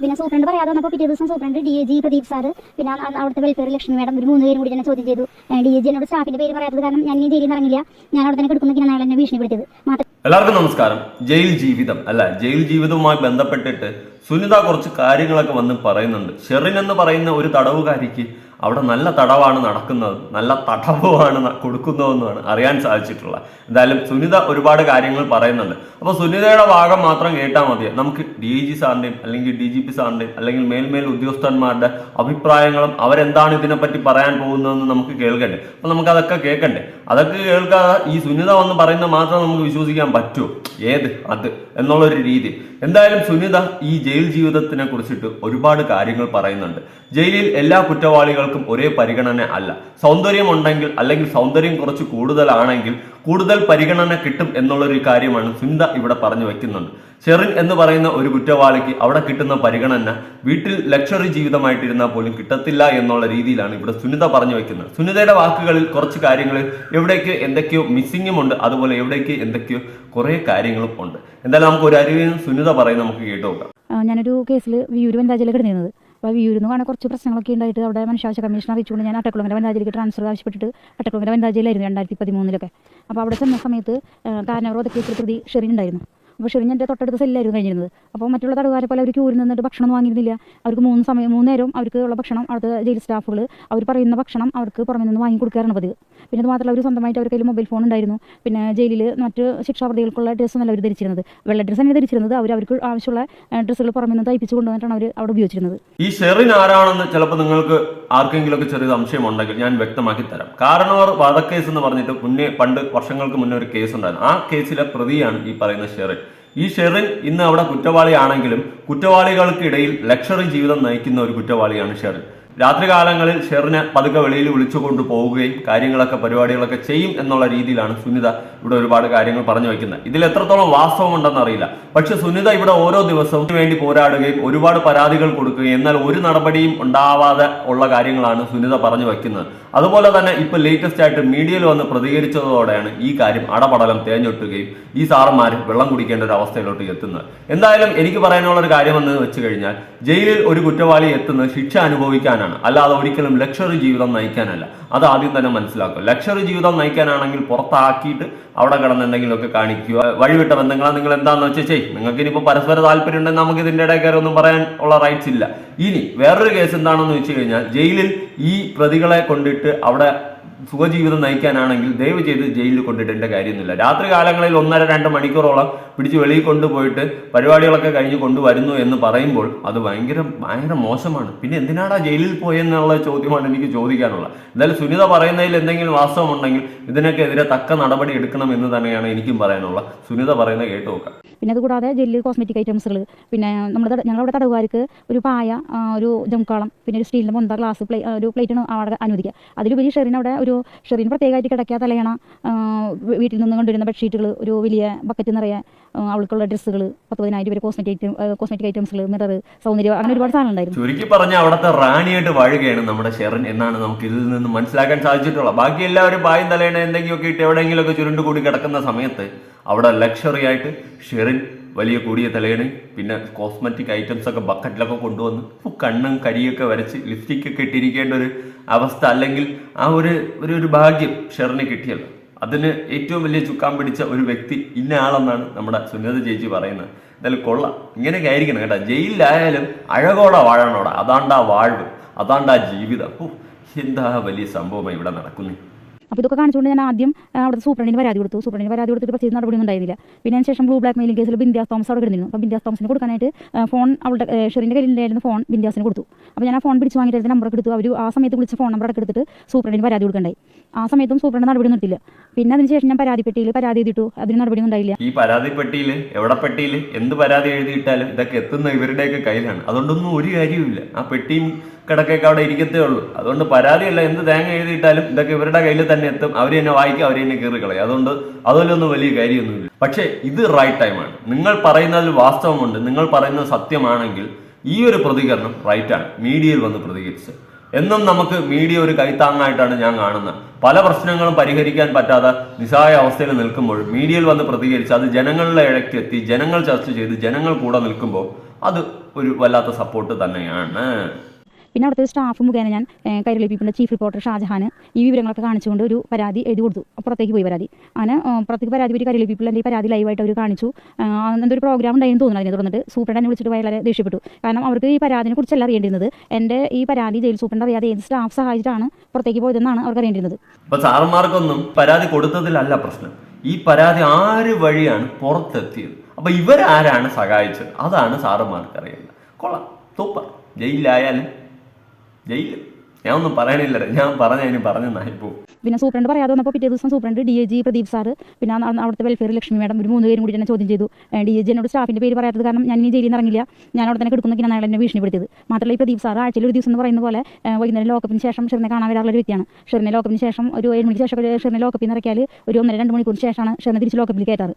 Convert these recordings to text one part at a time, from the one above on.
പിന്നെ സൂപ്രണ്ട് പറയാതെ വന്നപ്പോൾ പിറ്റേ ദിവസം superintendent D A G Pradeep sir പിന്നെ അവിടുത്തെ വെൽഫെയർ ലക്ഷ്മി മേഡം ഒരു മൂന്ന് പേരും കൂടി തന്നെ ചോദ്യം ചെയ്തു. ഡി എ ജി എന്നോട് സ്റ്റാഫിന്റെ പേര് പറയാത്തത് കാരണം ഞാൻ ഇനി ജയിലിൽ ഇറങ്ങില്ല. ഞാൻ അവിടെ തന്നെ കിടക്കുന്നൊക്കെയാണ് അയാൾ എന്നെ ഭീഷണിപ്പെടുത്തിയത്. മാത്രം എല്ലാവർക്കും നമസ്കാരം. ജയിൽ ജീവിതം അല്ല ജയിൽ ജീവിതവുമായി ബന്ധപ്പെട്ടിട്ട് സുനിത കുറച്ച് കാര്യങ്ങളൊക്കെ വന്ന് പറയുന്നുണ്ട്. ഷെറിൻ എന്ന് പറയുന്ന ഒരു തടവുകാരിക്ക് അവിടെ നല്ല തടവാണ് നടക്കുന്നത്. നല്ല തടവുമാണ് കൊടുക്കുന്നതെന്നാണ് അറിയാൻ സാധിച്ചിട്ടുള്ളത് എന്തായാലും സുനിത ഒരുപാട് കാര്യങ്ങൾ പറയുന്നുണ്ട്. അപ്പോൾ സുനിതയുടെ ഭാഗം മാത്രം കേട്ടാൽ മതി. നമുക്ക് ഡി ജി സാറിന്റെയും അല്ലെങ്കിൽ ഡി ജി പി സാറിന്റെയും അല്ലെങ്കിൽ മേൽമേൽ ഉദ്യോഗസ്ഥന്മാരുടെ അഭിപ്രായങ്ങളും അവരെന്താണ് ഇതിനെപ്പറ്റി പറയാൻ പോകുന്നതെന്ന് നമുക്ക് കേൾക്കണ്ടേ. അപ്പോൾ നമുക്ക് അതൊക്കെ കേൾക്കണ്ടേ. അതൊക്കെ കേൾക്കാതെ ഈ സുനിത വന്ന് പറയുന്നത് മാത്രം നമുക്ക് വിശ്വസിക്കാൻ പറ്റുമോ ഏത്? അത് എന്നുള്ളൊരു രീതി. എന്തായാലും സുനിത ഈ ജയിൽ ജീവിതത്തിനെ കുറിച്ചിട്ട് ഒരുപാട് കാര്യങ്ങൾ പറയുന്നുണ്ട്. ജയിലിൽ എല്ലാ കുറ്റവാളികൾക്കും ഒരേ പരിഗണന അല്ല. സൗന്ദര്യം ഉണ്ടെങ്കിൽ അല്ലെങ്കിൽ സൗന്ദര്യം കുറച്ച് കൂടുതലാണെങ്കിൽ കൂടുതൽ പരിഗണന കിട്ടും എന്നുള്ളൊരു കാര്യമാണ് സിന്ത ഇവിടെ പറഞ്ഞു വെക്കുന്നുണ്ട്. ഷെറിൻ എന്ന് പറയുന്ന ഒരു കുറ്റവാളിക്ക് അവിടെ കിട്ടുന്ന പരിഗണന വീട്ടിൽ ലക്ഷറി ജീവിതമായിട്ടിരുന്നാൽ പോലും കിട്ടത്തില്ല എന്നുള്ള രീതിയിലാണ് ഇവിടെ സുനിത പറഞ്ഞു വെക്കുന്നത്. സുനിതയുടെ വാക്കുകളിൽ കുറച്ച് കാര്യങ്ങൾ എവിടേക്ക് എന്തൊക്കെയോ മിസ്സിങ്ങും ഉണ്ട് അതുപോലെ എവിടേക്ക് എന്തൊക്കെയോ കുറേ കാര്യങ്ങളും ഉണ്ട്. എന്തായാലും നമുക്ക് ഒരു അറിവിനും സുനിത പറയും നമുക്ക് കേട്ടു നോക്കാം. ഞാനൊരു കേസിൽ വിയൂർ വനിതാജയിൽ കിടന്നിരുന്നത്. അപ്പോൾ വിയൂരിൽ നിന്ന് കാണാൻ കുറച്ച് പ്രശ്നങ്ങളൊക്കെ ഉണ്ടായിട്ട് അവിടെ മനുഷ്യാവകാശ കമ്മീഷൻ അറിയിച്ചുകൊണ്ട് ഞാൻ അട്ടക്കുളങ്ങര വനിതാജിലേക്ക് ട്രാൻസ്ഫർ ആവശ്യപ്പെട്ടിട്ട് അട്ടക്കുളങ്ങര വനിതാജിയിലായിരുന്നു രണ്ടായിരത്തി പതിമൂന്നിലൊക്കെ അപ്പോൾ അവിടെ ചെന്ന സമയത്ത് കാരണവരോധ കേസിൽ പ്രതി ഷെറിൻ ഉണ്ടായിരുന്നു. ഷെറിൻ എന്റെ തൊട്ടടുത്ത സെല്ലായിരുന്നു കഴിഞ്ഞിരുന്നത്. അപ്പോൾ മറ്റുള്ള തടവുകാരെ പോലെ അവർക്ക് ഊരിൽ നിന്നിട്ട് ഭക്ഷണം വാങ്ങിയിരുന്നില്ല. അവർക്ക് മൂന്ന് സമയം മൂന്ന് നേരം അവർക്ക് ഉള്ള ഭക്ഷണം അവിടുത്തെ ജയിൽ സ്റ്റാഫുകൾ അവർ പറയുന്ന ഭക്ഷണം അവർക്ക് പുറമെ നിന്ന് വാങ്ങി കൊടുക്കാറാണ് പതിവ്. പിന്നെ അത് മാത്രമല്ല അവർ സ്വന്തമായിട്ട് അവർക്ക് മൊബൈൽ ഫോൺ ഉണ്ടായിരുന്നു. പിന്നെ ജയിലിൽ മറ്റ് ശിക്ഷാപ്രതികൾക്കുള്ള ഡ്രസ്സൊന്നല്ല അവർ ധരിച്ചിരുന്നത്. വെള്ള ഡ്രസ്സ് തന്നെ ധരിച്ചിരുന്നത്. അവർ അവർക്ക് ആവശ്യമുള്ള ഡ്രസ്സുകൾ പുറമെ നിന്ന് തയ്പ്പിച്ചു കൊണ്ടുവന്നിട്ടാണ് അവർ അവിടെ ഉപയോഗിച്ചിരുന്നത്. ഈ ഷെറിൻ ആരാണെന്ന് ചിലപ്പോൾ നിങ്ങൾക്ക് ആർക്കെങ്കിലും ഒക്കെ ചെറിയ സംശയം ഉണ്ടെങ്കിൽ ഞാൻ വ്യക്തമാക്കി തരാം. കാരണം അവർ വധക്കേസ് എന്ന് പറഞ്ഞിട്ട് മുന്നേ പണ്ട് വർഷങ്ങൾക്ക് മുന്നേ ഒരു കേസ് ഉണ്ടായിരുന്നു ആ കേസിലെ പ്രതിയാണ് ഈ പറയുന്ന ഷെറിൻ. ഈ ഷെറിൻ ഇന്ന് അവിടെ കുറ്റവാളിയാണെങ്കിലും കുറ്റവാളികൾക്കിടയിൽ ലക്ഷറി ജീവിതം നയിക്കുന്ന ഒരു കുറ്റവാളിയാണ് ഷെറിൻ. രാത്രികാലങ്ങളിൽ ഷെറിനെ പതുക്കെ വെളിയിൽ വിളിച്ചു കൊണ്ടുപോവുകയും കാര്യങ്ങളൊക്കെ പരിപാടികളൊക്കെ ചെയ്യും എന്നുള്ള രീതിയിലാണ് സുനിത ഇവിടെ ഒരുപാട് കാര്യങ്ങൾ പറഞ്ഞു വയ്ക്കുന്നത്. ഇതിൽ എത്രത്തോളം വാസ്തവം ഉണ്ടെന്ന് അറിയില്ല. പക്ഷെ സുനിത ഇവിടെ ഓരോ ദിവസവും വേണ്ടി പോരാടുകയും ഒരുപാട് പരാതികൾ കൊടുക്കുകയും എന്നാൽ ഒരു നടപടിയും ഉണ്ടാവാതെ ഉള്ള കാര്യങ്ങളാണ് സുനിത പറഞ്ഞു വെക്കുന്നത് അതുപോലെ തന്നെ ഇപ്പൊ ലേറ്റസ്റ്റ് ആയിട്ട് മീഡിയയിൽ വന്ന് പ്രതികരിച്ചതോടെയാണ് ഈ കാര്യം അടപടലം തേഞ്ഞൊട്ടുകയും ഈ സാറന്മാർ വെള്ളം കുടിക്കേണ്ട ഒരു അവസ്ഥയിലോട്ട് എത്തുന്നത്. എന്തായാലും എനിക്ക് പറയാനുള്ള ഒരു കാര്യം എന്ന് വെച്ച് കഴിഞ്ഞാൽ ജയിലിൽ ഒരു കുറ്റവാളി എത്തുന്നത് ശിക്ഷ അനുഭവിക്കാനാണ്. അല്ലാതെ ഒരിക്കലും ലക്ഷറി ജീവിതം നയിക്കാനല്ല. അത് ആദ്യം തന്നെ മനസ്സിലാക്കും ലക്ഷറി ജീവിതം നയിക്കാനാണെങ്കിൽ പുറത്താക്കിയിട്ട് അവിടെ കിടന്ന് എന്തെങ്കിലുമൊക്കെ കാണിക്കുക. വഴിവിട്ട ബന്ധങ്ങളാണ് നിങ്ങൾ എന്താണെന്ന് വെച്ചാൽ ചെയ് നിങ്ങൾക്ക് ഇനിയിപ്പോൾ പരസ്പര താല്പര്യം ഉണ്ടെങ്കിൽ നമുക്ക് ഇതിന്റെ ഇടയിൽ കയറി ഒന്നും പറയാൻ ഉള്ള റൈറ്റ്സ് ഇല്ല. ഇനി വേറൊരു കേസ് എന്താണെന്ന് വെച്ച് കഴിഞ്ഞാൽ ജയിലിൽ ഈ പ്രതികളെ കൊണ്ടിട്ട് അവിടെ സുഖജീവിതം നയിക്കാനാണെങ്കിൽ ദയവ് ചെയ്ത് ജയിലിൽ കൊണ്ടിടേണ്ട കാര്യമൊന്നുമില്ല. രാത്രി കാലങ്ങളിൽ ഒന്നര രണ്ട് മണിക്കൂറോളം പിടിച്ച് വെളിയിൽ കൊണ്ടുപോയിട്ട് പരിപാടികളൊക്കെ കഴിഞ്ഞ് കൊണ്ടുവരുന്നു എന്ന് പറയുമ്പോൾ അത് ഭയങ്കര ഭയങ്കര മോശമാണ്. പിന്നെ എന്തിനാടാ ജയിലിൽ പോയെന്നുള്ള ചോദ്യമാണ് എനിക്ക് ചോദിക്കാനുള്ളത്. എന്തായാലും സുനിത പറയുന്നതിൽ എന്തെങ്കിലും വാസ്തവമുണ്ടെങ്കിൽ ഇതിനൊക്കെ എതിരെ തക്ക നടപടി എടുക്കണം എന്ന് തന്നെയാണ് എനിക്കും പറയാനുള്ളത്. സുനിത പറയുന്നത് കേട്ടു നോക്കാം. പിന്നെ അതുകൂടാതെ ജെല്ലി കോസ്മെറ്റിക് ഐറ്റംസുകൾ പിന്നെ നമ്മുടെ ഞങ്ങളുടെ തടവുകാർക്ക് ഒരു പായ ഒരു ജംകാളം പിന്നെ ഒരു സ്റ്റീലിന്റെ മൊന്ത ഗ്ലാസ് പ്ലേ ഒരു പ്ലേറ്റാണ് അവിടെ അനുവദിക്കുക. അതിലുപരി ഷെറിന് അവിടെ ഷെറിന് പ്രത്യേകമായിട്ട് കിടക്കാത്ത തലയണ വീട്ടിൽ നിന്ന് കൊണ്ടുവരുന്ന ബെഡ്ഷീറ്റുകൾ ഒരു വലിയ ബക്കറ്റ് നിറയെ അവൾക്കുള്ള ഡ്രസ്സുകൾ പത്ത് പതിനായിരം രൂപ കോസ്മെറ്റിക് കോസ്മെറ്റിക് ഐറ്റംസുകൾ മിറർ സൗന്ദര്യം അങ്ങനെ ഒരുപാട് സാധനം ഉണ്ടായിരുന്നു. ചുരുക്കി പറഞ്ഞ അവിടുത്തെ റാണിയായിട്ട് വാഴുകയാണ് നമ്മുടെ ഷെറിൻ എന്നാണ് നമുക്ക് ഇതിൽ നിന്ന് മനസ്സിലാക്കാൻ സാധിച്ചിട്ടുള്ളത്. ബാക്കി എല്ലാവരും പായും തലയണ എന്തെങ്കിലുമൊക്കെ ഇട്ട് എവിടെയെങ്കിലുമൊക്കെ ചുരുണ്ട് കൂടി കിടക്കുന്ന സമയത്ത് അവിടെ ലക്ഷറി ആയിട്ട് ഷെറിൻ വലിയ കൂടിയ തലേണ് പിന്നെ കോസ്മെറ്റിക് ഐറ്റംസ് ഒക്കെ ബക്കറ്റിലൊക്കെ കൊണ്ടുവന്ന് കണ്ണും കരിയൊക്കെ വരച്ച് ലിപ്സ്റ്റിക് ഒക്കെ ഇട്ടിരിക്കേണ്ട ഒരു അവസ്ഥ അല്ലെങ്കിൽ ആ ഒരു ഒരു ഒരു ഭാഗ്യം ഷെറിന് കിട്ടിയത് അതിന് ഏറ്റവും വലിയ ചുക്കാൻ പിടിച്ച ഒരു വ്യക്തി ഇന്ന ആളെന്നാണ് നമ്മുടെ സുനിത ചേച്ചി പറയുന്നത്. എന്തായാലും കൊള്ളാം. ഇങ്ങനെയൊക്കെ ആയിരിക്കണം കേട്ടോ. ജയിലിലായാലും അഴകോടെ വാഴണോടാ. അതാണ്ടാ വാഴ്വ്. അതാണ്ടാ ജീവിതം. എന്താ വലിയ സംഭവം ഇവിടെ നടക്കുന്നത് അപ്പോൾ ഇതൊക്കെ കാണിച്ചുകൊണ്ട് ഞാൻ ആദ്യം അവിടുത്തെ സൂപ്രണ്ടിന് പരാതി കൊടുത്തു. സൂപ്രണ്ടിന് പരാതി കൊടുത്തിട്ട് പ്രത്യേകിച്ച് നടപടിയൊന്നും ഉണ്ടായിരുന്നില്ല. പിന്നെ അതിന് ശേഷം ബ്ലൂ ബ്ലാക്ക് മെയിലിംഗ് കേസിൽ ബിന്ദാസ് തോമസ് അവിടെ കിടന്നിരുന്നു. അപ്പോൾ ബിന്ദാസ് തോമസിന് കൊടുക്കാനായിട്ട് ഫോൺ അവളുടെ ഷെറിന്റെ കയ്യിലുണ്ടായിരുന്ന ഫോൺ ബിന്ദാസിന് കൊടുത്തു. അപ്പോൾ ഞാൻ ആ ഫോൺ പിടിച്ച് വാങ്ങിയിട്ട് നമ്പർ എടുത്തു. അവർ ആ സമയത്ത് വിളിച്ച ഫോൺ നമ്പർ എടുത്തിട്ട് സൂപ്രണ്ടിന് പരാതി കൊടുക്കണ്ടായി. ആ സമയത്തും സൂപ്രണ്ട് നടപടി നിർത്തില്ല പിന്നെ അതിനുശേഷം ഞാൻ പരാതി പെട്ടിയിൽ പരാതി എഴുതിയിട്ടു. അതിന് നടപടിയൊന്നും ഉണ്ടായില്ല. ഈ പരാതി പെട്ടിയിൽ എവിടെ പെട്ടിയിൽ എന്ത് പരാതി എഴുതിയിട്ടാലും ഇതൊക്കെ എത്തുന്ന ഇവരുടെയൊക്കെ കയ്യിലാണ്. അതുകൊണ്ടൊന്നും ഒരു കാര്യവുമില്ല. ആ പെട്ടിയും കിടക്കൊക്കെ അവിടെ ഇരിക്കത്തേ ഉള്ളൂ. അതുകൊണ്ട് പരാതിയല്ല എന്ത് തേങ്ങ എഴുതിയിട്ടാലും ഇതൊക്കെ ഇവരുടെ കയ്യിൽ തന്നെ എത്തും. അവർ തന്നെ വായിക്കും അവർ തന്നെ കീറി കളയും. അതുകൊണ്ട് അതിലൊന്നും വലിയ കാര്യമൊന്നുമില്ല. പക്ഷേ ഇത് റൈറ്റ് ടൈമാണ് നിങ്ങൾ പറയുന്നതിൽ വാസ്തവമുണ്ട്. നിങ്ങൾ പറയുന്നത് സത്യമാണെങ്കിൽ ഈ ഒരു പ്രതികരണം റൈറ്റാണ് മീഡിയയിൽ വന്ന് പ്രതികരിച്ച്. എന്നും നമുക്ക് മീഡിയ ഒരു കൈത്താങ്ങായിട്ടാണ് ഞാൻ കാണുന്നത്. പല പ്രശ്നങ്ങളും പരിഹരിക്കാൻ പറ്റാതെ നിസ്സായ അവസ്ഥയിൽ നിൽക്കുമ്പോൾ മീഡിയയിൽ വന്ന് പ്രതികരിച്ച് അത് ജനങ്ങളുടെ ഇടയ്ക്ക് എത്തി ജനങ്ങൾ ചർച്ച ചെയ്ത് ജനങ്ങൾ കൂടെ നിൽക്കുമ്പോൾ അത് ഒരു വല്ലാത്ത സപ്പോർട്ട് തന്നെയാണ്. പിന്നെ അവിടുത്തെ സ്റ്റാഫ് മുഖേന ഞാൻ കൈരളി പീപ്പിളിന്റെ ചീഫ് റിപ്പോർട്ടർ ഷാജഹാൻ ഈ വിവരങ്ങളൊക്കെ കാണിച്ചുകൊണ്ട് ഒരു പരാതി എഴുതി കൊടുത്തു പുറത്തേക്ക് പോയി പരാതി. അങ്ങനെ പുറത്തേക്ക് പരാതി പറ്റി കൈരളി എന്റെ ഈ പരാതി ലൈവായിട്ട് അവർ കാണിച്ചു. എന്തൊരു പ്രോഗ്രാം ഉണ്ടായിരുന്നു തോന്നുന്നു അതിനെ തുടർന്നിട്ട്. സൂപ്രണ്ട് വിളിച്ചിട്ട് വളരെ ദേഷ്യപ്പെട്ടു. കാരണം അവർക്ക് ഈ പരാതിനെ കുറിച്ചല്ല അറിയേണ്ടിരുന്നത് എന്റെ ഈ പരാതി ജയിൽ സൂപ്രണ്ട് അറിയാതെ ഏത് സ്റ്റാഫ് സഹായിച്ചിട്ടാണ് പുറത്തേക്ക് പോയതെന്നാണ് അവർക്ക് അറിയേണ്ടിരുന്നത് അപ്പോൾ സാറന്മാർക്കൊന്നും പരാതി കൊടുത്തതിലല്ല പ്രശ്നം. ഈ പരാതി ആര് വഴിയാണ് പുറത്തെത്തിയത്? അപ്പൊ ഇവരാരാണ് സഹായിച്ചത്? അതാണ് സാറന്മാർക്ക് അറിയേണ്ടത് കൊള്ളാം. തൂപ്പ ജയിലിലായാലും ജയിലിൽ ഞാൻ ഒന്നും പറയണില്ല ഞാൻ പറഞ്ഞ ഇനി പറഞ്ഞു നായിപ്പോ പിന്നെ സൂപ്രണ്ട് പറയാതെ വന്നപ്പോൾ പിറ്റേ ദിവസം superintendent D A G Pradeep sir പിന്നെ അവിടുത്തെ വെൽഫെയർ ലക്ഷ്മി മാഡം ഒരു മൂന്ന് പേരും കൂടി എന്നെ ചോദ്യം ചെയ്തു. ഡി എ ജി എന്നോട് സ്റ്റാഫിന്റെ പേര് പറയാത്തത് കാരണം ഞാൻ ഇനി ജയിലിൽ ഇറങ്ങില്ല. ഞാൻ അവിടെ തന്നെ കിടക്കുന്നൊക്കെയാണ് അയാൾ എന്നെ ഭീഷണിപ്പെടുത്തിയത്. മാത്രമല്ല ഈ പ്രദീപ് സാർ ആഴ്ചയിൽ ഒരു ദിവസം എന്ന് പറയുന്ന പോലെ വൈകുന്നേരം ലോക്കപ്പിന് ശേഷം ഷെറിനെ കാണാൻ വരാറുള്ള ഒരു വ്യക്തിയാണ്. ഷെറിനെ ലോക്കപ്പിന് ശേഷം ഒരു ഏഴ് മണിക്ക് ശേഷം ഷെറിനെ ലോക്കപ്പിൽ നിന്ന് ഇറക്കിയാൽ ഒരു ഒന്നര രണ്ട് മണിക്കൂർ ശേഷമാണ് ഷെറിനെ തിരിച്ച് ലോക്കപ്പിൽ കയറ്റാറ്.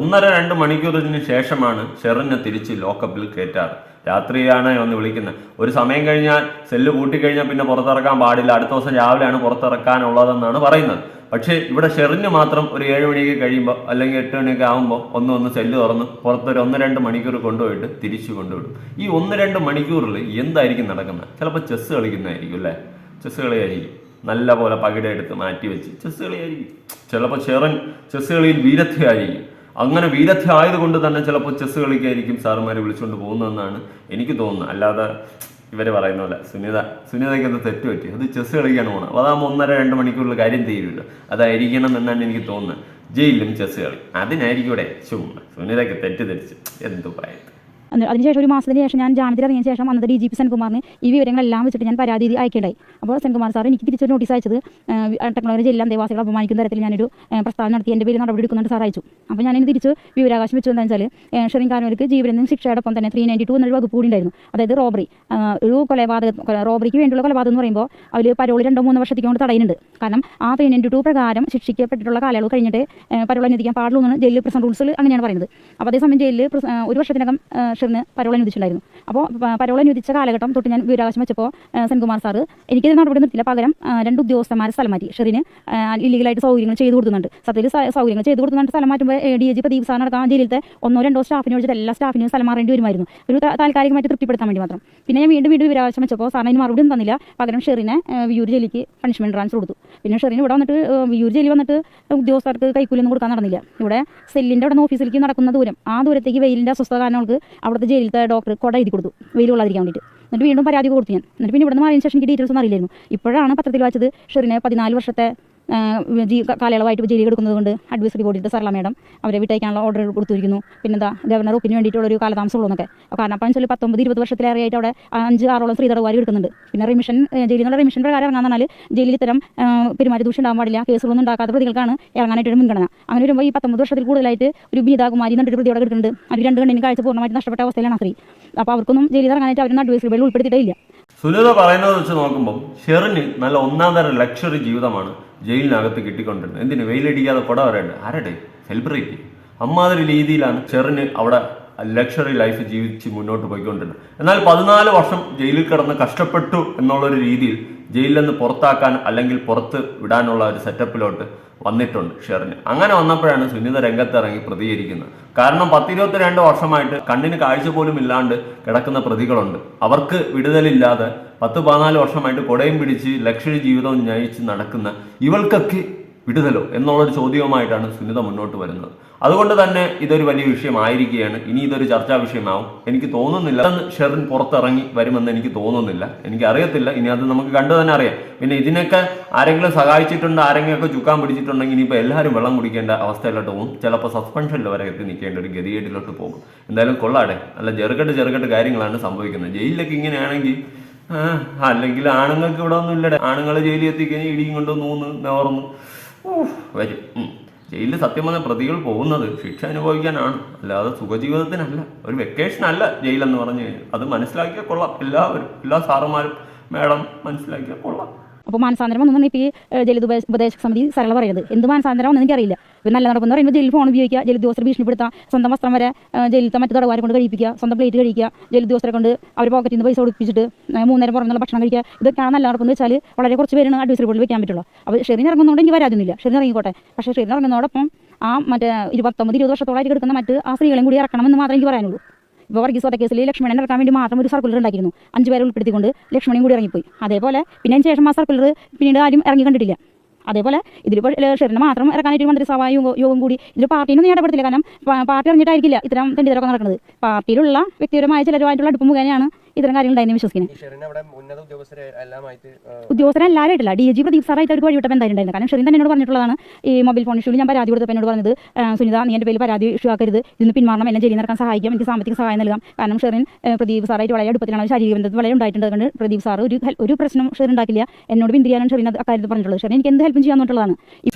ഒന്നര രണ്ട് മണിക്കൂറിന് ശേഷമാണ് ഷെറിനെ തിരിച്ച് ലോക്കപ്പിൽ കയറ്റാറ്. രാത്രിയാണ് ഒന്ന് വിളിക്കുന്നത്. ഒരു സമയം കഴിഞ്ഞാൽ സെല്ല് പൂട്ടിക്കഴിഞ്ഞാൽ പിന്നെ പുറത്തിറക്കാൻ പാടില്ല. അടുത്ത ദിവസം രാവിലെയാണ് പുറത്തിറക്കാനുള്ളതെന്നാണ് പറയുന്നത്. പക്ഷേ ഇവിടെ ഷെറിന് മാത്രം ഒരു ഏഴ് മണിക്ക് കഴിയുമ്പോൾ അല്ലെങ്കിൽ എട്ട് മണിയൊക്കെ ആകുമ്പോൾ ഒന്ന് ഒന്ന് സെല്ല് തുറന്ന് പുറത്തൊരു ഒന്ന് രണ്ട് മണിക്കൂർ കൊണ്ടുപോയിട്ട് തിരിച്ചു കൊണ്ടുവിടും. ഈ ഒന്ന് രണ്ട് മണിക്കൂറിൽ എന്തായിരിക്കും നടക്കുന്നത്? ചിലപ്പോൾ ചെസ്സ് കളിക്കുന്നതായിരിക്കും അല്ലേ? ചെസ്സ് കളിയായിരിക്കും. നല്ല പോലെ പകിടെടുത്ത് മാറ്റി വെച്ച് ചെസ്സ് കളിയായിരിക്കും. ചിലപ്പോൾ ഷെറിൻ ചെസ്സ് കളിയിൽ വീരത്വമായിരിക്കും അങ്ങനെ വീരത്വ ആയതുകൊണ്ട് തന്നെ ചിലപ്പോൾ ചെസ്സ് കളിക്കായിരിക്കും സാറുമാർ വിളിച്ചുകൊണ്ട് പോകുന്നതെന്നാണ് എനിക്ക് തോന്നുന്നത്. അല്ലാതെ ഇവർ പറയുന്ന പോലെ സുനിത സുനിതയ്ക്ക് എന്താ തെറ്റ് പറ്റി? അത് ചെസ്സ് കളിക്കാൻ പോകണം അതാകുമ്പോൾ ഒന്നര രണ്ട് മണിക്കൂറിൽ കാര്യം തീരുമല്ലോ. അതായിരിക്കണം എന്നാണ് എനിക്ക് തോന്നുന്നത്. ജയിലും ചെസ്സ് കളി. അതിനായിരിക്കും ഇവിടെ ചുമ്മാ സുനിതയ്ക്ക് തെറ്റ് തെറ്റിച്ച് എന്തു പറയുന്നത് അതിനുശേഷം ഒരു മാസത്തിന് ശേഷം ഞാൻ ജാമ്യത്തിൽ ഇറങ്ങിയ ശേഷം അന്നത്തെ ഡി ജി പി സെൻകുമാറിന് ഈ വിവരങ്ങളെല്ലാം വെച്ചിട്ട് ഞാൻ പരാതി അയക്കേണ്ടായി. അപ്പോൾ സെൻകുമാർ സാർ എനിക്ക് തിരിച്ചൊരു നോട്ടീസ് അയച്ചത് ടെക്നോളജി ജില്ലാ ദേവാസികളെ അപമാനിക്കുന്ന തരത്തിൽ ഞാനൊരു പ്രസ്താവന നടത്തി എന്റെ പേര് നടപടി എടുക്കുന്നുണ്ട് സാർ അയച്ചു. അപ്പോൾ ഞാൻ തിരിച്ച് വിവരാകാശം വെച്ചു എന്താണെന്ന് വെച്ചാൽ ഷെറിൻ കാനോർക്ക് ജീവനും ശിക്ഷയോടൊപ്പം തന്നെ ത്രീ നയന്റി ടു എന്നൊരു വകുപ്പ് കൂടി ഉണ്ടായിരുന്നു. അതായത് റോബറി ഒരു കൊലപാതക റോബറിക്ക് വേണ്ടിയുള്ള കൊലപാതകം എന്ന് പറയുമ്പോൾ അവർ പരോളി രണ്ടോ മൂന്നോ വർഷത്തേക്ക് കൊണ്ട് തടയുന്നുണ്ട്. കാരണം ആ ത്രീ നയന്റി ടു പ്രകാരം ശിക്ഷിക്കപ്പെട്ടിട്ടുള്ള കാലയളവ് കഴിഞ്ഞിട്ട് പരോൾ അനുവദിക്കാൻ പാടുള്ളൂ എന്നാണ് ജയിലിൽ പ്രസന്റ് റൂൾസിൽ അങ്ങനെയാണ് പറയുന്നത്. അപ്പോൾ അതേസമയം ജയിലിൽ ഒരു വർഷത്തിനകം ഏഹ്, പരോളൻ വിധിച്ചിട്ടുണ്ടായിരുന്നു. അപ്പോൾ പരോളൻ വിധിച്ച കാലഘട്ടം തൊട്ട് ഞാൻ വിവരാകാശം വെച്ചപ്പോൾ സെൻകുമാർ സാറ് എനിക്ക് നടപടി നിർത്തില്ല പകരം രണ്ട് ഉദ്യോഗസ്ഥന്മാരെ സ്ഥലം മാറ്റി. ഷെറിന് ഇല്ലീഗലായിട്ട് സൗകര്യങ്ങൾ ചെയ്തു കൊടുക്കുന്നുണ്ട്. സത്യത്തിൽ സൗകര്യങ്ങൾ ചെയ്തു കൊടുക്കുന്നുണ്ട്. സ്ഥലം മാറ്റുമ്പോൾ ഡി. ജി. പ്രദീപ് സാർ നടത്താൻ ജയിലത്തെ ഒന്നോ രണ്ടോ സ്റ്റാഫിനെ വിളിച്ചിട്ട് എല്ലാ സ്റ്റാഫിനും സ്ഥലം മാറേണ്ടി വരുമായിരുന്നു. ഒരു താൽക്കാലികമായിട്ട് തൃപ്തിപ്പെടുത്താൻ വേണ്ടി മാത്രം. പിന്നെ ഞാൻ വീണ്ടും വീണ്ടും വിവരാകാശം വെച്ചപ്പോൾ സാറിന് അതിന് മറുപടി ഒന്നും തന്നില്ല. പകരം ഷെറിനെ വിയൂർ ജയിലിക്ക് പണിഷ്മെന്റ് ട്രാൻസ്ഫർ കൊടുത്തു. പിന്നെ ഷെറിന് ഇവിടെ വന്നിട്ട് വിയൂർ ജയിലിൽ വന്നിട്ട് ഉദ്യോഗസ്ഥർക്ക് കൈക്കൂലൊന്നും കൊടുക്കാൻ നടന്നില്ല. ഇവിടെ സെല്ലിന്റെ അവിടെ നിന്ന് ഓഫീസിലേക്ക് നടക്കുന്ന ദൂരം ആ ദൂരത്തേക്ക് വെയിലിന്റെ അസ്വസ്ഥ കാരണം അവൾക്ക് അവിടുത്തെ ജയിലിലത്തെ ഡോക്ടർ കൊട എഴുതി കൊടുത്തു. വെയിൽ കൊള്ളാതിരിക്കാൻ വേണ്ടിയിട്ട്. എന്നിട്ട് വീണ്ടും പരാതി കൊടുത്തു ഞാൻ. എന്നിട്ട് പിന്നെ ഇവിടുന്ന് മാറിയതിന് ശേഷം എനിക്ക് ഡീറ്റെയിൽസ് ഒന്നും അറിയില്ലായിരുന്നു. ഇപ്പോഴാണ് പത്രത്തിൽ വായിച്ചത് ഷെറിനെ പതിനാല് വർഷത്തെ കാലയളവായിട്ട് ജയിലിൽ കൊണ്ട് അഡ്വൈസറി ബോർഡിന്റെ സർല മേഡം അവരെ വിട്ടയക്കാനുള്ള ഓർഡർ കൊടുത്തിരിക്കുന്നു. പിന്നെന്താ ഗവർണർ ഒപ്പിന് വേണ്ടിയിട്ടുള്ള ഒരു കാലതാമസം എന്നൊക്കെ. കാരണം അപ്പം ചോദിച്ചാൽ പത്തൊമ്പത് ഇരുപത് വർഷത്തിലേറെയായിട്ട് അവിടെ അഞ്ച് ആറോളം സ്ത്രീ തടവുകാർ എടുക്കുന്നുണ്ട്. പിന്നെ റിമിഷൻ ജയിലിനുള്ള റിമിഷൻ പ്രകാരം ഇറങ്ങാൻ പറഞ്ഞാൽ ജയിലിൽ ഇത്തരം പെരുമാറ്റ ദൂഷ്യം ഉണ്ടാകാൻ പാടില്ല. കേസുകളൊന്നും ഉണ്ടാക്കാത്ത പ്രതികൾക്കാണ് ഇറങ്ങാനായിട്ട് ഒരു മുൻഗണന. അങ്ങനെ വരുമ്പോൾ ഈ പത്തൊമ്പത് വർഷത്തിൽ കൂടുതലായിട്ട് ഒരു ബീതാകുമാരി എന്നിട്ട് അവിടെ കിടക്കുന്നുണ്ട്. അവർ രണ്ട് കണ്ണിന് കാഴ്ച പൂർണമായിട്ട് നഷ്ടപ്പെട്ട അവസ്ഥയിലാണ് സ്ത്രീ. അപ്പോൾ അവർക്കൊന്നും ജയിലിൽ ഇറങ്ങാനായിട്ട് അവരൊന്നും അഡ്വൈസറി ബോർഡിൽ ഉൾപ്പെടുത്തിയിട്ടേ ഇല്ല. സുനിത പറയുന്നത് വെച്ച് നോക്കുമ്പോൾ ഷെറിന് നല്ല ഒന്നാം തരം ലക്ഷറി ജീവിതമാണ്. ജയിലിനകത്ത് കിട്ടിക്കൊണ്ടിരുന്നത്. എന്തിന്? വെയിലടിക്കാതെ കുട വരേണ്ട ആരുടെ? സെലിബ്രേറ്റ്. അമ്മാതിരി രീതിയിലാണ് ചെറിന് അവിടെ ലക്ഷറി ലൈഫ് ജീവിച്ച് മുന്നോട്ട് പോയിക്കൊണ്ടിരുന്നത്. എന്നാൽ പതിനാല് വർഷം ജയിലിൽ കിടന്ന് കഷ്ടപ്പെട്ടു എന്നുള്ളൊരു രീതിയിൽ ജയിലിൽ നിന്ന് പുറത്താക്കാൻ അല്ലെങ്കിൽ പുറത്ത് വിടാനുള്ള ഒരു സെറ്റപ്പിലോട്ട് വന്നിട്ടുണ്ട് ഷെറിന്. അങ്ങനെ വന്നപ്പോഴാണ് സുനിത രംഗത്തിറങ്ങി പ്രതികരിക്കുന്നത്. കാരണം പത്തിരുപത്തിരണ്ട് വർഷമായിട്ട് കണ്ണിന് കാഴ്ച പോലും ഇല്ലാണ്ട് കിടക്കുന്ന പ്രതികളുണ്ട്. അവർക്ക് വിടുതലില്ലാതെ പത്ത് പതിനാല് വർഷമായിട്ട് കൊടയും പിടിച്ച് ലക്ഷറി ജീവിതം നയിച്ച് നടക്കുന്ന ഇവൾക്കൊക്കെ വിടുതലോ എന്നുള്ളൊരു ചോദ്യവുമായിട്ടാണ് സുനിത മുന്നോട്ട് വരുന്നത്. അതുകൊണ്ട് തന്നെ ഇതൊരു വലിയ വിഷയമായിരിക്കുകയാണ്. ഇനി ഇതൊരു ചർച്ചാ വിഷയമാവും. എനിക്ക് തോന്നുന്നില്ല. ഷെറിൻ പുറത്തിറങ്ങി വരുമെന്ന് എനിക്ക് തോന്നുന്നില്ല. എനിക്ക് അറിയത്തില്ല ഇനി അത് നമുക്ക് കണ്ടു തന്നെ അറിയാം. പിന്നെ ഇതിനൊക്കെ ആരെങ്കിലും സഹായിച്ചിട്ടുണ്ട് ആരെങ്കിലുമൊക്കെ ചുക്കാൻ പിടിച്ചിട്ടുണ്ടെങ്കിൽ ഇനിയിപ്പോൾ എല്ലാവരും വെള്ളം കുടിക്കേണ്ട അവസ്ഥയിലോട്ട് പോകും. ചിലപ്പോൾ സസ്പെൻഷനിൽ വരെ എത്തി നിൽക്കേണ്ട ഒരു ഗതികേട്ടിലോട്ട് പോകും. എന്തായാലും കൊള്ളാടെ. അല്ല ചെറുകെട്ട് ചെറുകെട്ട് കാര്യങ്ങളാണ് സംഭവിക്കുന്നത്. ജയിലിലൊക്കെ ഇങ്ങനെയാണെങ്കിൽ അല്ലെങ്കിൽ ആണുങ്ങൾക്ക് ഇവിടെ ഒന്നും ഇല്ലടെ. ആണുങ്ങൾ ജയിലിൽ എത്തിക്കഴിഞ്ഞാൽ ഇടിയും കൊണ്ട് നൂന്ന് വരും. ജയിലിൽ സത്യം പറഞ്ഞ പ്രതികൾ പോകുന്നത് ശിക്ഷ അനുഭവിക്കാനാണ്. അല്ലാതെ സുഖജീവിതത്തിനല്ല. ഒരു വെക്കേഷൻ അല്ല ജയിലെന്ന് പറഞ്ഞു കഴിഞ്ഞാൽ. അത് മനസ്സിലാക്കിയാൽ കൊള്ളാം. എല്ലാവരും എല്ലാ സാറുമാരും മേഡം മനസ്സിലാക്കിയാൽ കൊള്ളാം. അപ്പോൾ മാനസാന്തരം ഒന്നും ഇപ്പോൾ ഈ ഉപദേശ ഉപദേശക സമിതി സരള പറയുന്നത് എന്ത് മാനസാന്തരം ഒന്നും എനിക്കറിയില്ല. ഇപ്പം നല്ല നടപ്പെന്ന് പറയുമ്പോൾ ജയിൽ ഫോൺ ഉപയോഗിക്കുക ജയിൽ ഉദ്യോഗസ്ഥരെ ഭീഷണിപ്പെടുത്താം സ്വന്തം വസ്ത്രം വരെ ജയിലത്തെ മറ്റു തടവുകാരെ കൊണ്ട് കഴിപ്പിക്കുക സ്വന്തം പ്ലേറ്റ് കഴിക്കുക ജയിൽ ഉദ്യോഗസ്ഥരെ കൊണ്ട് അവർ പോക്കറ്റിൽ നിന്ന് പൈസ കൊടുപ്പിച്ചിട്ട് മൂന്നേരം പുറന്നുള്ള ഭക്ഷണം കഴിക്കുക. ഇതൊക്കെയാണ് നല്ല നടപ്പെന്ന് വെച്ചാൽ വളരെ കുറച്ച് പേരാണ് അഡ്വൈസറി ബോർഡിൽ വെക്കാൻ പറ്റുള്ളൂ. അപ്പോൾ ഷെറിന് ഇറങ്ങുന്നതുകൊണ്ട് എനിക്ക് വരാതൊന്നുമില്ല ഷെറിന് ഇറങ്ങിക്കോട്ടെ. പക്ഷേ ഷെറിന് ഇറങ്ങുന്നതോടൊപ്പം ആ മറ്റേ ഇരുപത്തൊമ്പത് ഇരുപത് വർഷത്തോളായിട്ട് കിടക്കുന്ന മറ്റ് ആ സ്ത്രീകളെയും കൂടി ഇറക്കണമെന്ന് മാത്രമേ എനിക്ക് പറയാനുള്ളൂ. വർഗീസ് കേസിൽ ലക്ഷ്മണൻ ഇറക്കാൻ വേണ്ടി മാത്രം ഒരു സർക്കുലർ ഉണ്ടാക്കിയിരുന്നു. അഞ്ച് പേരെ ഉൾപ്പെടുത്തിക്കൊണ്ട് ലക്ഷ്മണൻ കൂടി ഇറങ്ങിപ്പോയി. അതേപോലെ പിന്നെ അതിന് ശേഷം ആ സർക്കുലർ പിന്നീട് ആരും ഇറങ്ങി കണ്ടിട്ടില്ല. അതേപോലെ ഇതിലിപ്പോൾ ഷെറിന് മാത്രം ഇറക്കാനായിട്ട് മന്ത്രിസഭാ യോഗം കൂടി ഇതിൽ പാർട്ടീനൊന്നും ഇടപെടത്തില്ല. കാരണം പാർട്ടി അറിഞ്ഞിട്ടായിരിക്കില്ല ഇത്തരം തെണ്ടിതരൊക്കെ നടക്കുന്നത്. പാർട്ടിയിലുള്ള വ്യക്തിപരമായ ചിലരുമായിട്ടുള്ള അടുപ്പം മുഖേനയാണ് ഇത്തരം കാര്യങ്ങൾ ഉണ്ടായിരുന്നു വിശ്വസിക്കുന്നത് ഉദ്യോഗസ്ഥരെ എല്ലാവരും ആയിട്ടില്ല ഡി. ജി. പ്രദീപ് സാറായിട്ട് അവർക്ക് വഴിവിട്ടപ്പോൾ എന്തായാലും ഉണ്ടായിരുന്നു കാരണം ഷെറിൻ തന്നെ എന്നോട് പറഞ്ഞിട്ടുള്ളതാണ് ഈ മൊബൈൽ ഫോൺ ഇഷ്യൂവിൽ ഞാൻ പരാതി കൊടുത്തപ്പോൾ എന്നോട് പറഞ്ഞത് സുനിത നീ എന്റെ പേര് പരാതി ഇഷ്യൂ ആക്കരുത്. ഇതിന് പിന്മാറണം എന്നെ ജയിലിൽ നടക്കാൻ സഹായിക്കാം. എനിക്ക് സാമ്പത്തിക സഹായം നൽകാം. കാരണം ഷെറിൻ പ്രദീപ് സാറായിട്ട് വളരെ അടുപ്പത്തിലാണ് ശാരീരിക ബന്ധത്തിൽ വളരെ ഉണ്ടായിട്ടുണ്ട്. അതുകൊണ്ട് പ്രദീപ് സാർ ഒരു ഒരു പ്രശ്നം ഷെറിൻ ഉണ്ടാക്കില്ല. എന്നോട് പിന്തിരിയാനാണ് ഷെറിൻ അക്കാര്യത്തിൽ പറഞ്ഞിട്ടുള്ളത്? ഷെറിൻ എനിക്ക് എന്ത് ഹെൽപ്പും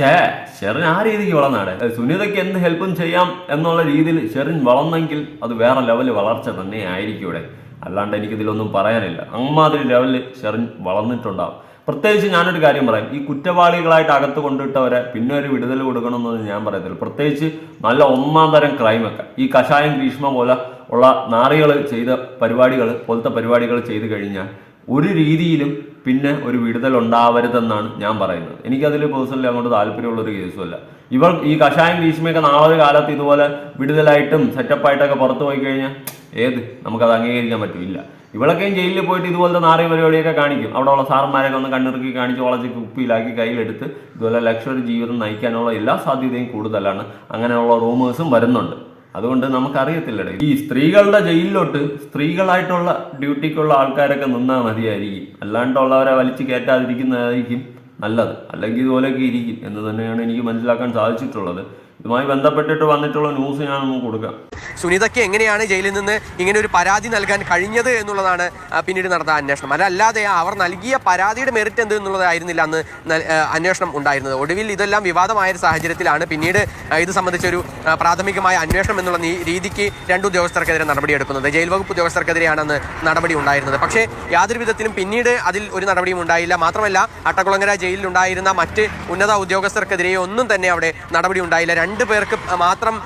ഛേ ഷെറിൻ ആ രീതിക്ക് വളർന്നാടെ സുനിതയ്ക്ക് എന്ത് ഹെൽപ്പും ചെയ്യാം എന്നുള്ള രീതിയിൽ ഷെറിൻ വളർന്നെങ്കിൽ അത് വേറെ ലെവൽ വളർച്ച തന്നെ ആയിരിക്കും ഇവിടെ. അല്ലാണ്ട് എനിക്കിതിലൊന്നും പറയാനില്ല. അമ്മാതിരി ലെവലിൽ ഷെറിൻ വളർന്നിട്ടുണ്ടാവും. പ്രത്യേകിച്ച് ഞാനൊരു കാര്യം പറയാം. ഈ കുറ്റവാളികളായിട്ട് അകത്ത് കൊണ്ടിട്ടവരെ പിന്നെ ഒരു വിടുതൽ കൊടുക്കണമെന്നൊന്നും ഞാൻ പറയത്തില്ല. പ്രത്യേകിച്ച് നല്ല ഒന്നാം തരം ക്രൈമൊക്കെ ഈ കഷായം ഗ്രീഷ്മ പോലെ ഉള്ള നാറികൾ ചെയ്ത പരിപാടികൾ പോലത്തെ പരിപാടികൾ ചെയ്തു കഴിഞ്ഞാൽ ഒരു രീതിയിലും പിന്നെ ഒരു വിടുതൽ ഉണ്ടാവരുതെന്നാണ് ഞാൻ പറയുന്നത്. എനിക്കതിൽ പേഴ്സണലി അങ്ങോട്ട് താല്പര്യമുള്ളൊരു കേസുമല്ല ഇവർ ഈ കഷായം ഭീഷ്മയൊക്കെ നാളെ കാലത്ത് ഇതുപോലെ വിടുതലായിട്ടും സെറ്റപ്പായിട്ടൊക്കെ പുറത്തു പോയി കഴിഞ്ഞാൽ ഏത്? നമുക്കത് അംഗീകരിക്കാൻ പറ്റില്ല. ഇവളൊക്കെയും ജയിലിൽ പോയിട്ട് ഇതുപോലത്തെ നാറിയ പരിപാടിയൊക്കെ കാണിക്കും. അവിടെ ഉള്ള സാറന്മാരൊക്കെ ഒന്ന് കണ്ണിറുക്കി കാണിച്ച് വളച്ച് കുപ്പിയിലാക്കി കയ്യിലെടുത്ത് ഇതുപോലെ ലക്ഷറി ജീവിതം നയിക്കാനുള്ള എല്ലാ സാധ്യതയും കൂടുതലാണ്. അങ്ങനെയുള്ള റൂമേഴ്സും വരുന്നുണ്ട്. അതുകൊണ്ട് നമുക്കറിയത്തില്ലടേ ഈ സ്ത്രീകളുടെ ജയിലിലോട്ട് സ്ത്രീകളായിട്ടുള്ള ഡ്യൂട്ടിക്കുള്ള ആൾക്കാരൊക്കെ നിന്നാൽ മതിയായിരിക്കും. അല്ലാണ്ടുള്ളവരെ വലിച്ചു കയറ്റാതിരിക്കുന്നതായിരിക്കും നല്ലത്. അല്ലെങ്കിൽ ഇതുപോലെയൊക്കെ ഇരിക്കും എന്ന് തന്നെയാണ് എനിക്ക് മനസ്സിലാക്കാൻ സാധിച്ചിട്ടുള്ളത്. ഇതുമായി ബന്ധപ്പെട്ടിട്ട് വന്നിട്ടുള്ള ന്യൂസ് ഞാൻ ഞാനൊന്ന് കൊടുക്കാം. സുനിതയ്ക്ക് എങ്ങനെയാണ് ജയിലിൽ നിന്ന് ഇങ്ങനെ ഒരു പരാതി നൽകാൻ കഴിഞ്ഞത് എന്നുള്ളതാണ് പിന്നീട് നടന്ന അന്വേഷണം. അതല്ലാതെ അവർ നൽകിയ പരാതിയുടെ മെറിറ്റ് എന്ത് എന്നുള്ളതായിരുന്നില്ല അന്ന് അന്വേഷണം ഉണ്ടായിരുന്നത്. ഒടുവിൽ ഇതെല്ലാം വിവാദമായ ഒരു സാഹചര്യത്തിലാണ് പിന്നീട് ഇത് സംബന്ധിച്ചൊരു പ്രാഥമികമായ അന്വേഷണം എന്നുള്ള രീതിക്ക് രണ്ട് ഉദ്യോഗസ്ഥർക്കെതിരെ നടപടിയെടുക്കുന്നത് ജയിൽ വകുപ്പ് ഉദ്യോഗസ്ഥർക്കെതിരെയാണ് അന്ന് നടപടി ഉണ്ടായിരുന്നത്. പക്ഷേ യാതൊരു വിധത്തിലും പിന്നീട് അതിൽ ഒരു നടപടിയും ഉണ്ടായില്ല. മാത്രമല്ല അട്ടക്കുളങ്ങര ജയിലിൽ ഉണ്ടായിരുന്ന മറ്റ് ഉന്നത ഉദ്യോഗസ്ഥർക്കെതിരെ ഒന്നും തന്നെ അവിടെ നടപടി ഉണ്ടായില്ല. രണ്ട് പേർക്ക് മാത്രം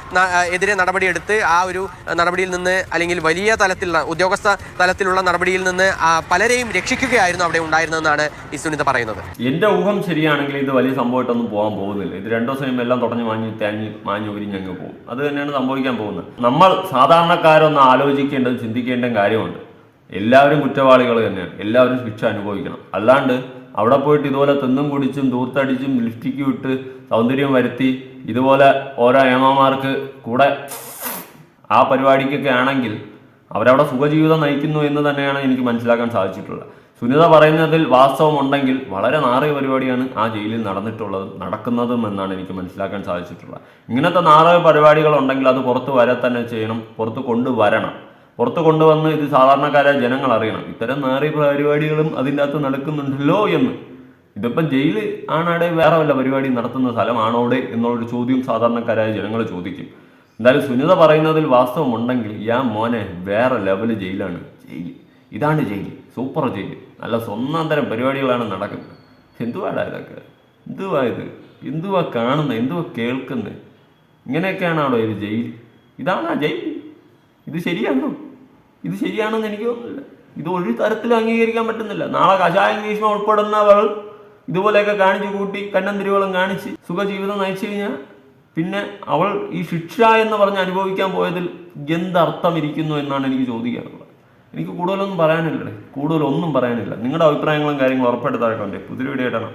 എതിരെ നടപടിയെടുത്ത് ആ ഒരു നടപടിയിൽ നിന്ന് അല്ലെങ്കിൽ വലിയ തലത്തിലുള്ള ഉദ്യോഗസ്ഥ തലത്തിലുള്ള നടപടിയിൽ നിന്ന് പലരെയും രക്ഷിക്കുകയായിരുന്നു അവിടെ ഉണ്ടായിരുന്നതെന്നാണ് ഈ സുനിത പറയുന്നത്. എന്റെ ഊഹം ശരിയാണെങ്കിൽ ഇത് വലിയ സംഭവമായിട്ടൊന്നും പോകാൻ പോകുന്നില്ല. ഇത് രണ്ടോ സമയം എല്ലാം തുടങ്ങി മാഞ്ഞ് തേഞ്ഞ് മാഞ്ഞ് ഉരിഞ്ഞങ്ങ് പോകും. അത് തന്നെയാണ് സംഭവിക്കാൻ പോകുന്നത്. നമ്മൾ സാധാരണക്കാരൊന്ന് ആലോചിക്കേണ്ടതും ചിന്തിക്കേണ്ടതും കാര്യമുണ്ട്. എല്ലാവരും കുറ്റവാളികൾ തന്നെയാണ്. എല്ലാവരും ശിക്ഷ അനുഭവിക്കണം. അല്ലാണ്ട് അവിടെ പോയിട്ട് ഇതുപോലെ തിന്നും കുടിച്ചും ദൂർത്തടിച്ചും ലിഫ്റ്റിക്കും ഇട്ട് സൗന്ദര്യം വരുത്തി ഇതുപോലെ ഓരോ ഏമാമാർക്ക് കൂടെ ആ പരിപാടിക്കൊക്കെ ആണെങ്കിൽ അവരവിടെ സുഖജീവിതം നയിക്കുന്നു എന്ന് തന്നെയാണ് എനിക്ക് മനസ്സിലാക്കാൻ സാധിച്ചിട്ടുള്ളത്. സുനിത പറയുന്നതിൽ വാസ്തവമുണ്ടെങ്കിൽ വളരെ നാറിയ പരിപാടിയാണ് ആ ജയിലിൽ നടന്നിട്ടുള്ളതും നടക്കുന്നതും എന്നാണ് എനിക്ക് മനസ്സിലാക്കാൻ സാധിച്ചിട്ടുള്ളത്. ഇങ്ങനത്തെ നാറിയ പരിപാടികൾ ഉണ്ടെങ്കിൽ അത് പുറത്ത് വരെ തന്നെ ചെയ്യണം പുറത്ത് കൊണ്ടുവരണം. പുറത്ത് കൊണ്ടുവന്ന് ഇത് സാധാരണക്കാരായ ജനങ്ങൾ അറിയണം. ഇത്തരം നേറി പരിപാടികളും അതിന്റെ അകത്ത് നടക്കുന്നുണ്ടല്ലോ എന്ന്. ഇതിപ്പം ജയിൽ ആണവിടെ വേറെ വല്ല പരിപാടി നടത്തുന്ന സ്ഥലമാണോടെ എന്നുള്ളൊരു ചോദ്യം സാധാരണക്കാരായ ജനങ്ങൾ ചോദിക്കും. എന്തായാലും സുനിത പറയുന്നതിൽ വാസ്തവമുണ്ടെങ്കിൽ യാ മോനെ വേറെ ലെവൽ ജയിലാണ്. ജയിൽ. ഇതാണ് ജയിൽ. Super jail. നല്ല സ്വന്തം പരിപാടികളാണ് നടക്കുന്നത്. എന്തുവാടാ ഇതൊക്കെ? എന്തുവാ ഇത്? എന്തുവാ കാണുന്നത്? എന്തുവാ കേൾക്കുന്നത്? ഇങ്ങനെയൊക്കെയാണ് അവിടെ ഒരു ജയിൽ? ഇതാണ് ആ ജയിൽ. ഇത് ശരിയാണോ? ഇത് ശരിയാണെന്ന് എനിക്ക് തോന്നുന്നില്ല. ഇത് ഒരു തരത്തിലും അംഗീകരിക്കാൻ പറ്റുന്നില്ല. നാളെ കഷായം ഭീഷ്മ ഉൾപ്പെടുന്നവൾ ഇതുപോലെയൊക്കെ കാണിച്ചു കൂട്ടി കണ്ണന്തിരികളും കാണിച്ച് സുഖജീവിതം നയിച്ചു കഴിഞ്ഞാൽ പിന്നെ അവൾ ഈ ശിക്ഷ എന്ന് പറഞ്ഞ് അനുഭവിക്കാൻ പോയതിൽ എന്തർത്ഥം ഇരിക്കുന്നു എന്നാണ് എനിക്ക് ചോദിക്കാനുള്ളത്. എനിക്ക് കൂടുതലൊന്നും പറയാനില്ല കൂടുതലൊന്നും പറയാനില്ല. നിങ്ങളുടെ അഭിപ്രായങ്ങളും കാര്യങ്ങളും ഉറപ്പെടുത്താൻ പുതിയ വീഡിയോ ആയിട്ടാണ്